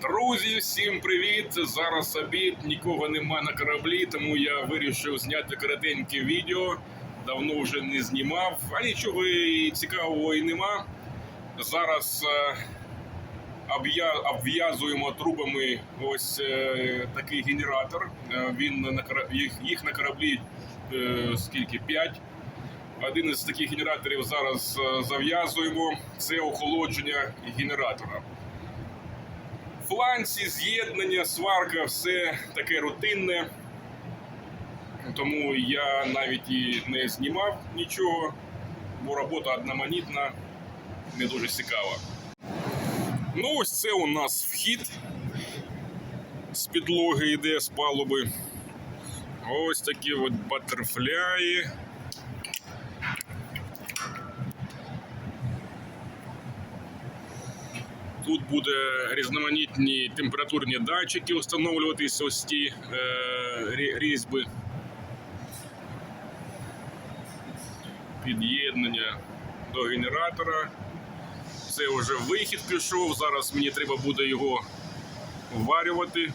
Друзі, всім привіт! Зараз обід, нікого нема на кораблі, тому я вирішив зняти коротеньке відео. Давно вже не знімав, а нічого і цікавого і нема. Зараз е, обв'язуємо трубами ось е, такий генератор. Е, він на їх, їх на кораблі скільки? 5. Один із таких генераторів зараз зав'язуємо. Це охолодження генератора. Фланці, з'єднання, сварка, все таке рутинне. Тому я навіть і не знімав нічого, бо робота одноманітна, не дуже цікава. Ну, ось це у нас вхід з підлоги йде з палуби. Ось такі от батерфляї. Тут буде різноманітні температурні датчики встановлюватися ось ті е, різьби. Під'єднання до генератора. Це вже вихід пішов. Зараз мені треба буде його вварювати.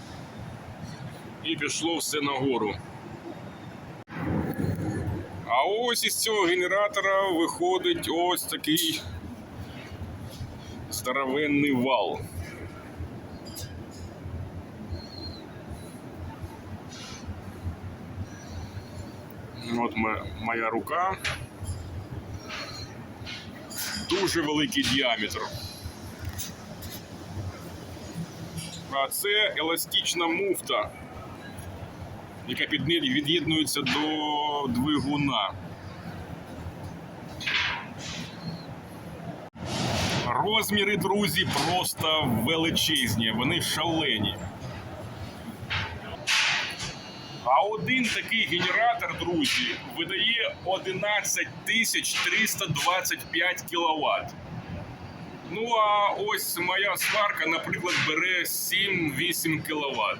І пішло все нагору. А ось із цього генератора виходить ось такий здоровенний вал. От мо- моя рука. Дуже великий діаметр. А це еластична муфта, яка під нею від'єднується до двигуна. Розміри, друзі, просто величезні, вони шалені. А один такий генератор, друзі, видає 11 325 кВт. Ну а ось моя сварка, наприклад, бере 7-8 кВт.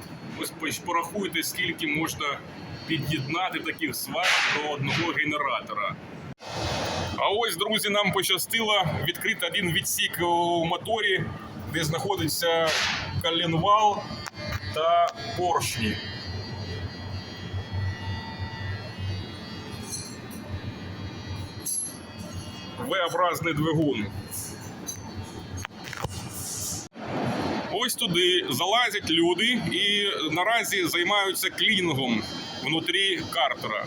Ось порахуйте, скільки можна під'єднати таких сварок до одного генератора. А ось, друзі, нам пощастило відкрити один відсік у моторі, де знаходиться коленвал та поршні. V-образний двигун. Ось туди залазять люди і наразі займаються клінінгом внутрі картера.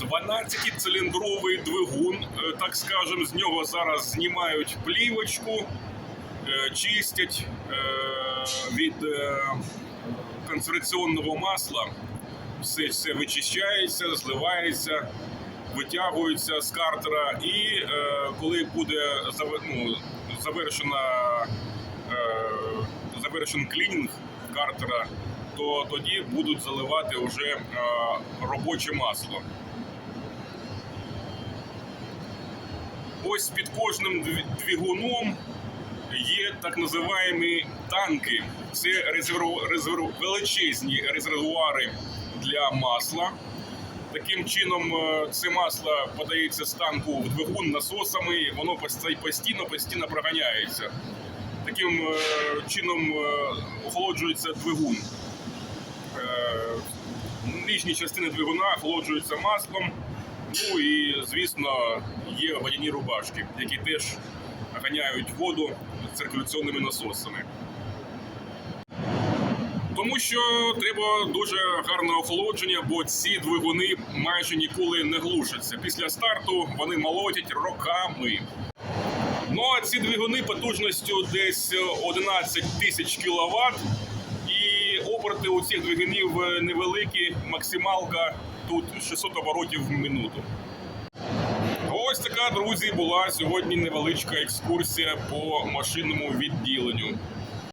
12-циліндровий двигун, е, так скажем, з нього зараз знімають плівочку, е, чистять е, від концентраційного масла. Все, все вичищається, зливається, витягується з картера. І коли буде ну, завершена, завершен клінінг картера, то тоді будуть заливати вже робоче масло. Ось під кожним двигуном є так називаємо танки. Це резерву, резерву, величезні резервуари для масла. Таким чином, е, це масло подається з танку в двигун насосами, воно постійно постійно проганяється. Таким е, чином е, охолоджується двигун. Нижні частини двигуна охолоджуються маслом. Ну і, звісно, є водяні рубашки, які теж ганяють воду циркуляційними насосами. Тому що треба дуже гарне охолодження, бо ці двигуни майже ніколи не глушаться. Після старту вони молотять роками. Ну а ці двигуни потужністю десь 11 тисяч кВт. І оберти у цих двигунів невеликі, максималка тут 600 оборотів в минуту. Ось така, друзі, була сьогодні невеличка екскурсія по машинному відділенню.